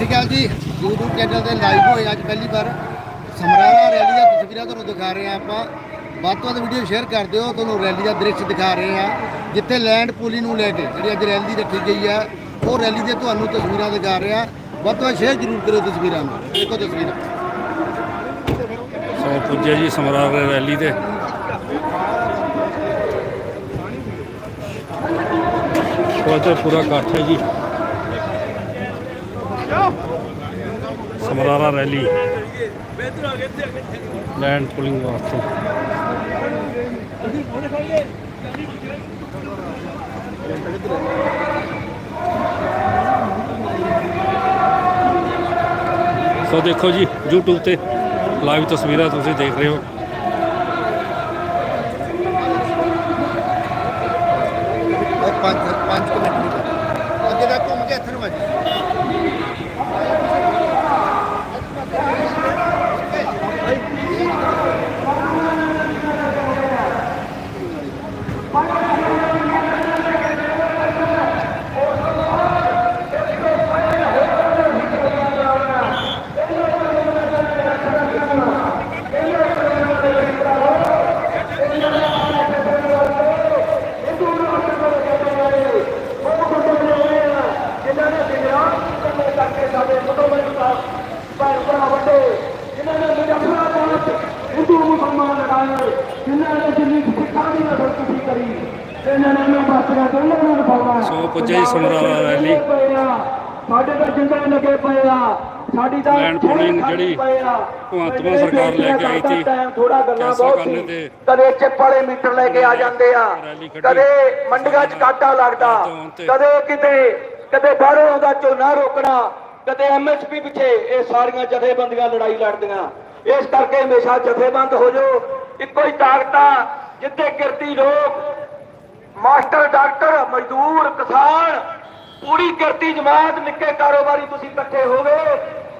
ਸ਼੍ਰੀ ਅਕਾਲ ਜੀ। YouTube channel ਤੇ live ਹੋਏ ਅੱਜ ਪਹਿਲੀ ਵਾਰ। ਸਮਰਾਲਾ ਰੈਲੀ ਦੀਆਂ ਤਸਵੀਰਾਂ ਤੁਹਾਨੂੰ ਦਿਖਾ ਰਹੇ ਹਾਂ ਆਪਾਂ। ਵੱਧ ਤੋਂ ਵੱਧ ਵੀਡੀਓ ਸ਼ੇਅਰ ਕਰ ਦਿਓ। ਤੁਹਾਨੂੰ ਰੈਲੀ ਦਾ ਦ੍ਰਿਸ਼ ਦਿਖਾ ਰਹੇ ਹਾਂ। ਜਿੱਥੇ ਲੈਂਡ ਪੂਲੀ ਨੂੰ ਲੈ ਕੇ ਜਿਹੜੀ ਅੱਜ ਰੈਲੀ ਰੱਖੀ ਗਈ ਹੈ ਉਹ ਰੈਲੀ ਦੇ ਤੁਹਾਨੂੰ ਤਸਵੀਰਾਂ ਦਿਖਾ ਰਹੇ ਹਾਂ। ਵੱਧ ਤੋਂ ਵੱਧ ਸ਼ੇਅਰ ਜ਼ਰੂਰ ਕਰਿਓ ਤਸਵੀਰਾਂ ਨੂੰ। ਦੇਖੋ ਤਸਵੀਰਾਂ। ਸੋ ਪੁੱਜੇ ਜੀ ਸਮਰਾਰ ਰੈਲੀ ਤੇ। ਸੋ ਪੂਰਾ ਇਕੱਠ ਹੈ ਜੀ। ਸਮਰਾਰਾ ਰੈਲੀ। ਲੈਂਡ ਪੁਲਿੰਗ ਵਾਸਤੇ। ਸੋ ਦੇਖੋ ਜੀ, YouTube ਤੇ ਲਾਈਵ ਤਸਵੀਰਾਂ ਤੁਸੀਂ ਦੇਖ ਰਹੇ ਹੋ। ਪੰਜ ਪੰਜ ਮਿੰਟ ਅੱਗੇ ਦਾ ਘੁੰਮ ਕੇ ਇੱਥੇ ਨੂੰ ਵੱਜ ਜਿਨ੍ਹਾਂ ਨੇ ਸੰਗਰਾਮ ਕਰਨੇ ਕਰਕੇ ਸਾਡੇ ਮੁਸਲਮਾਨ ਦਾ ਭੈਣ ਭਰਾ ਵੱਡੇ ਜਿਨ੍ਹਾਂ ਨੇ ਮੁਜੱਫਰਾ ਪਾਸ ਹਿੰਦੂ ਮੁਸਲਮਾਨ ਲੜਾਏ ਜਿਨ੍ਹਾਂ ਨੇ ਦਿੱਲੀ ਸਿੱਖਾਂ ਦੀ ਨਸਲ ਕੁਸ਼ੀ ਕਰੀ ਇਹਨਾਂ ਨੇ ਮੈਂ ਬਾਤੀਆਂ ਦੋਨਾਂ ਨੂੰ ਨਿਭਾਉਣਾ ਸੋ ਪੁੱਜੇ ਜੀ ਸਮਰਾਲਾ ਰੈਲੀ। ਸਾਡੇ ਤਾਂ ਜਿੰਦੇ ਲੱਗੇ ਪਏ ਆ। ਸਾਡੀ ਤਾਂ ਲੈਂਡ ਪੂਲਿੰਗ ਜਿਹੜੀ ਭਗਵੰਤ ਮਾਨ ਸਰਕਾਰ ਲੈ ਕੇ ਆਈ ਸੀ, ਥੋੜਾ ਗੱਲਾਂ ਬਹੁਤ ਸੀ। ਕਦੇ ਚਿੱਪ ਵਾਲੇ ਮੀਟਰ ਲੈ ਕੇ ਆ ਜਾਂਦੇ ਆ। ਕਦੇ ਮੰਡੀਆਂ 'ਚ ਕਾਟਾ ਲੱਗਦਾ ਕਦੇ ਕਿਤੇ ਕਦੇ ਬਾਹਰੋਂ ਆਉਂਦਾ ਝੋਨਾ ਰੋਕਣਾ ਕਦੇ ਐਮਐਸਪੀ ਪਿੱਛੇ ਇਹ ਸਾਰੀਆਂ ਜਥੇਬੰਦੀਆਂ ਲੜਾਈ ਲੜਦੀਆਂ। ਇਸ ਕਰਕੇ ਹਮੇਸ਼ਾ ਜਥੇਬੰਦ ਹੋ ਜਾਓ। ਇੱਕੋ ਹੀ ਤਾਕਤ ਆ ਜਿੱਥੇ ਕਿਰਤੀ ਲੋਕ ਮਾਸਟਰ ਡਾਕਟਰ ਮਜ਼ਦੂਰ ਕਿਸਾਨ ਪੂਰੀ ਕਿਰਤੀ ਜਮਾਤ ਨਿੱਕੇ ਕਾਰੋਬਾਰੀ ਤੁਸੀਂ ਇਕੱਠੇ ਹੋਵੇ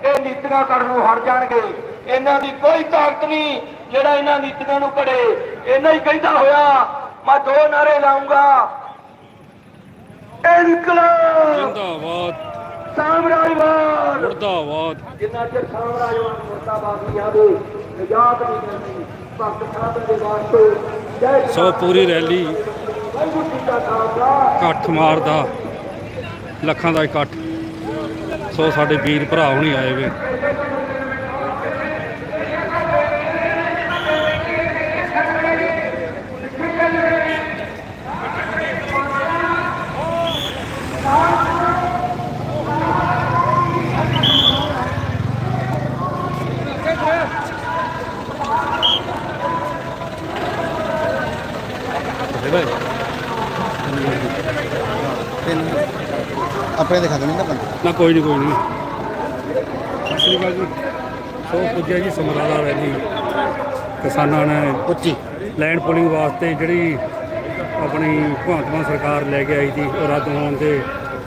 ਇਹ ਨੀਤੀਆਂ ਕਰਨ ਨੂੰ ਹਟ ਜਾਣਗੇ। ਇਹਨਾਂ ਦੀ ਕੋਈ ਤਾਕਤ ਨਹੀਂ ਜਿਹੜਾ ਇਹਨਾਂ ਨੀਤੀਆਂ ਨੂੰ ਘੜੇ। ਇਹਨਾਂ ਹੀ ਕਹਿੰਦਾ ਹੋਇਆ ਮੈਂ ਦੋ ਨਾਰੇ ਲਾਉਂਗਾ। ਇਨਕਲਾਬ! ਜਿੰਦਾਬਾਦ। ਸਾਮਰਾਜਵਾਦ! ਮੁਰਦਾਬਾਦ। ਜਿੰਨਾ ਚਿਰ ਸਾਮਰਾਜਵਾਦ ਮੁਰਦਾਬਾਦ ਨਹੀਂ ਆਵੇ ਨਿਜਾਤ ਨਹੀਂ ਮਿਲਦੀ। ਭਗਤ ਸਾਹਿਬ ਦੇ ਵਾਸਤੇ ਜੈ ਸੋ ਪੂਰੀ ਰੈਲੀ। ਇਕੱਠ ਮਾਰਦਾ। ਲੱਖਾਂ ਦਾ ਇਕੱਠ। ਸੋ ਸਾਡੇ ਵੀਰ ਭਰਾ ਹੁਣੀ ਆਏ ਵੇ। ਤਿੰਨ ਆਪਣੇ ਦਿਖਾ ਦੇਣੀ ਨਾ ਬੰਦੇ ਨਾ ਕੋਈ ਨਹੀਂ ਕੋਈ ਨਹੀਂ ਸਤਿ ਸ਼੍ਰੀ ਅਕਾਲ ਜੀ। ਸੋ ਪੁੱਜਿਆ ਜੀ ਸਮਰਾਲਾ ਰੈਲੀ ਕਿਸਾਨਾਂ ਨੇ ਉੱਚੀ ਲੈਂਡ ਪੁਲਿੰਗ ਵਾਸਤੇ ਜਿਹੜੀ ਆਪਣੀ ਮਾਨ ਸਰਕਾਰ ਲੈ ਕੇ ਆਈ ਸੀ ਉਹ ਰੱਦ ਹੋਣ ਦੇ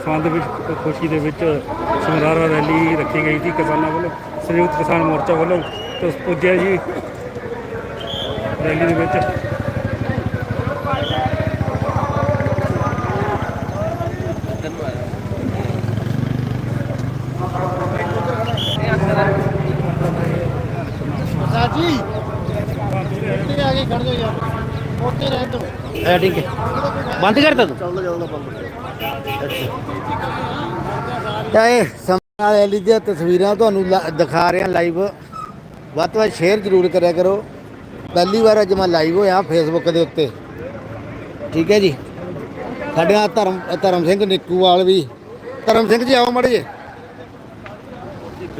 ਸੰਬੰਧ ਵਿੱਚ ਖੁਸ਼ੀ ਦੇ ਵਿੱਚ ਸਮਰਾਲਾ ਰੈਲੀ ਰੱਖੀ ਗਈ ਸੀ ਕਿਸਾਨਾਂ ਵੱਲੋਂ ਸੰਯੁਕਤ ਕਿਸਾਨ ਮੋਰਚਾ ਵੱਲੋਂ। ਤੇ ਪੁੱਜਿਆ ਜੀ ਰੈਲੀ ਦੇ ਵਿੱਚ ਸਾਜੀ ਉੱਤੇ ਆ ਕੇ ਖੜ ਜਾਓ ਯਾਰ ਤੋ ਐ ਠੀਕ ਹੈ। ਬੰਦ ਕਰਤਾ ਤੂੰ ਇਹ ਰੈਲੀ ਦੀਆਂ ਤਸਵੀਰਾਂ ਤੁਹਾਨੂੰ ਲਾ- ਦਿਖਾ ਰਹੇ ਲਾਈਵ ਵੱਧ ਤੋਂ ਵੱਧ ਸ਼ੇਅਰ ਜ਼ਰੂਰ ਕਰਿਆ ਕਰੋ। ਪਹਿਲੀ ਵਾਰ ਅੱਜ ਮੈਂ ਲਾਈਵ ਹੋਇਆ ਫੇਸਬੁੱਕ ਦੇ ਉੱਤੇ। ਠੀਕ ਹੈ ਜੀ। ਸਾਡੇ ਨਾਲ ਧਰਮ ਧਰਮ ਸਿੰਘ ਨਿੱਕੂਵਾਲ ਵੀ। ਧਰਮ ਸਿੰਘ ਜੀ ਆਓ ਮੜੇ ਜੀ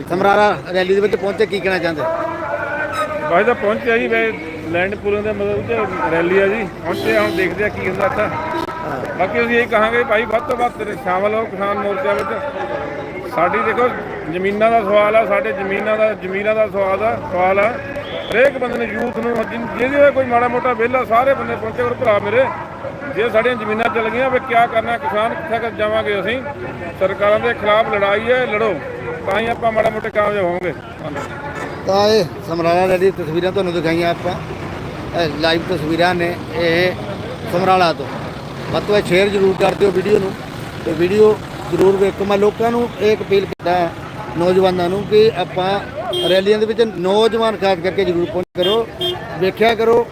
ਸਮਰਾਰਾ ਰੈਲੀ ਦੇ ਵਿੱਚ ਪਹੁੰਚੇ ਕੀ ਕਹਿਣਾ ਚਾਹੁੰਦੇ? ਬਾਈ ਤਾਂ ਪਹੁੰਚਿਆ ਜੀ ਵੇ ਲੈਂਡ ਪੂਲਿੰਗ ਦੇ ਮਤਲਬ ਚ ਰੈਲੀ ਆ ਜੀ। ਪਹੁੰਚੇ ਹੁਣ ਦੇਖਦੇ ਆ ਕੀ ਹੁੰਦਾ ਇੱਥੇ। ਬਾਕੀ ਅਸੀਂ ਇਹ ਕਹਾਂਗੇ ਭਾਈ, ਵੱਧ ਤੋਂ ਵੱਧ ਤੇਰੇ ਸ਼ਾਮਲ ਹੋ ਕਿਸਾਨ ਮੋਰਚਾ ਵਿੱਚ। ਸਾਡੀ ਦੇਖੋ, ਜ਼ਮੀਨਾਂ ਦਾ ਸਵਾਲ ਆ, ਸਾਡੇ ਜ਼ਮੀਨਾਂ ਦਾ ਜ਼ਮੀਨਾਂ ਦਾ ਸਵਾਲ ਆ ਸਵਾਲ ਆ। ਹਰੇਕ ਬੰਦੇ ਨੇ ਯੂਥ ਨੂੰ ਜਿਹਦੇ ਕੋਈ ਮਾੜਾ ਮੋਟਾ ਵਿਹਲਾ, ਸਾਰੇ ਬੰਦੇ ਪਹੁੰਚੇ ਕਰ ਭਰਾ ਮੇਰੇ। ਜੇ ਸਾਡੀਆਂ ਜ਼ਮੀਨਾਂ ਚੱਲ ਗਈਆਂ, ਵੀ ਕੀ ਕਰਨਾ, ਕਿਸਾਨ ਕਿੱਥੇ ਤੱਕ ਜਾਵਾਂਗੇ ਅਸੀਂ? ਸਰਕਾਰਾਂ ਦੇ ਖਿਲਾਫ ਲੜਾਈ ਹੈ, ਲੜੋ। ਤਾਂ ਹੀ ਆਪਾਂ ਮਾੜਾ ਮੋਟੇ ਕਾਮਯਾਬ ਹੋਵਾਂਗੇ। ਤਾਂ ਇਹ ਸਮਰਾਲਾ ਰੈਲੀ ਤਸਵੀਰਾਂ ਤੁਹਾਨੂੰ ਦਿਖਾਈਆਂ ਆਪਾਂ। ਲਾਈਵ ਤਸਵੀਰਾਂ ਨੇ ਇਹ ਸਮਰਾਲਾ ਤੋਂ। ਵੱਧ ਤੋਂ ਵੱਧ ਸ਼ੇਅਰ ਜ਼ਰੂਰ ਕਰ ਦਿਓ ਵੀਡੀਓ ਨੂੰ। ਤੇ ਵੀਡੀਓ ਜ਼ਰੂਰ ਵੇਖੋ। ਮੈਂ ਲੋਕਾਂ ਨੂੰ ਇਹ ਅਪੀਲ ਕਰਦਾ ਨੌਜਵਾਨਾਂ ਨੂੰ ਕਿ ਆਪਾਂ ਰੈਲੀਆਂ ਦੇ ਵਿੱਚ ਨੌਜਵਾਨ ਖਾਸ ਕਰਕੇ ਜ਼ਰੂਰ ਪਹੁੰਚ ਕਰੋ। ਵੇਖਿਆ ਕਰੋ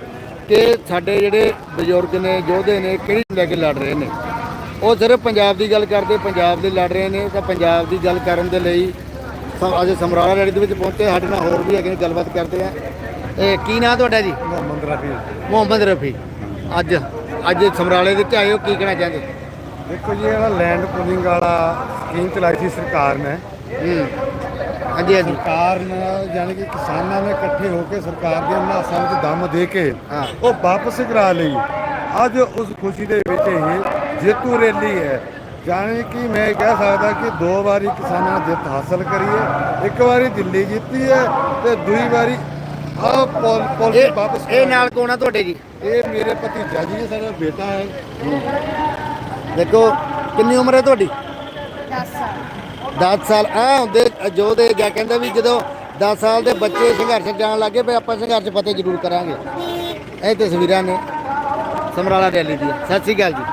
ਕਿ ਸਾਡੇ ਜਿਹੜੇ ਬਜ਼ੁਰਗ ਨੇ, ਯੋਧੇ ਨੇ, ਕਿਹੜੀ ਲੈ ਕੇ ਲੜ ਰਹੇ ਨੇ। ਉਹ ਸਿਰਫ ਪੰਜਾਬ ਦੀ ਗੱਲ ਕਰਦੇ, ਪੰਜਾਬ ਦੇ ਲੜ ਰਹੇ ਨੇ। ਤਾਂ ਪੰਜਾਬ ਦੀ ਗੱਲ ਕਰਨ ਦੇ ਲਈ ਸ- ਅੱਜ ਸਮਰਾਲਾ ਰੈਲੀ ਦੇ ਵਿੱਚ ਪਹੁੰਚੇ। ਸਾਡੇ ਨਾਲ ਹੋਰ ਵੀ ਹੈਗੇ ਨੇ, ਗੱਲਬਾਤ ਕਰਦੇ ਆ। ਇਹ ਕੀ ਨਾਂ ਤੁਹਾਡਾ ਜੀ? ਮੁਹੰਮਦ ਰਫੀ। ਮੁਹੰਮਦ ਰਫੀ। ਅੱਜ ਅੱਜ ਸਮਰਾਲੇ ਦੇ ਵਿੱਚ ਆਏ ਹੋ ਕੀ ਕਹਿਣਾ ਚਾਹੁੰਦੇ? ਦੇਖੋ ਜੀ ਇਹਦਾ ਲੈਂਡ ਪੂਲਿੰਗ ਵਾਲਾ ਸਕੀਮ ਚਲਾਈ ਸੀ ਸਰਕਾਰ ਨੇ। ਹੂੰ। ਹਾਂਜੀ ਹਾਂਜੀ। ਸਰਕਾਰ ਨੇ ਯਾਨੀ ਕਿ ਕਿਸਾਨਾਂ ਨੇ ਇਕੱਠੇ ਹੋ ਕੇ ਸਰਕਾਰ ਦੀਆਂ ਨਾਸਾਂ ਵਿੱਚ ਦਮ ਦੇ ਕੇ ਹਾਂ। ਉਹ ਵਾਪਸ ਕਰਾ ਲਈ। ਅੱਜ ਉਸ ਖੁਸ਼ੀ ਦੇ ਵਿੱਚ ਇਹ ਜੇਤੂ ਰੈਲੀ ਹੈ। ਯਾਨੀ ਕਿ ਮੈਂ ਕਹਿ ਸਕਦਾ ਕਿ ਦੋ ਵਾਰੀ ਕਿਸਾਨਾਂ ਨੇ ਜਿੱਤ ਹਾਸਲ ਕਰੀ ਹੈ। ਇੱਕ ਵਾਰੀ ਦਿੱਲੀ ਜਿੱਤੀ ਹੈ ਤੇ ਦੂਜੀ ਵਾਰੀ ਆਹ ਪੋਲ ਪੋਲਿਸੀ ਇਹ ਵਾਪਸ ਇਹ ਨਾਲ ਕੌਣ ਆ ਤੁਹਾਡੇ ਜੀ? ਇਹ ਮੇਰੇ ਭਤੀਜਾ ਜੀ ਸਾਡਾ ਬੇਟਾ ਹੈ। ਦੇਖੋ ਕਿੰਨੀ ਉਮਰ ਹੈ ਤੁਹਾਡੀ? 10 ਸਾਲ। 10 ਸਾਲ। ਆ ਹੁੰਦੇ ਜੋ ਦੇ ਗਿਆ ਕਹਿੰਦਾ ਵੀ ਜਦੋਂ 10 ਸਾਲ ਦੇ ਬੱਚੇ ਸੰਘਰਸ਼ ਜਾਣ ਲੱਗੇ ਵੀ ਆਪਾਂ ਸੰਘਰਸ਼ ਫਤਿਹ ਜ਼ਰੂਰ ਕਰਾਂਗੇ। ਇਹ ਤਸਵੀਰਾਂ ਨੇ। ਸਮਰਾਲਾ ਰੈਲੀ ਦੀਆਂ। ਸਤਿ ਸ਼੍ਰੀ ਅਕਾਲ ਜੀ।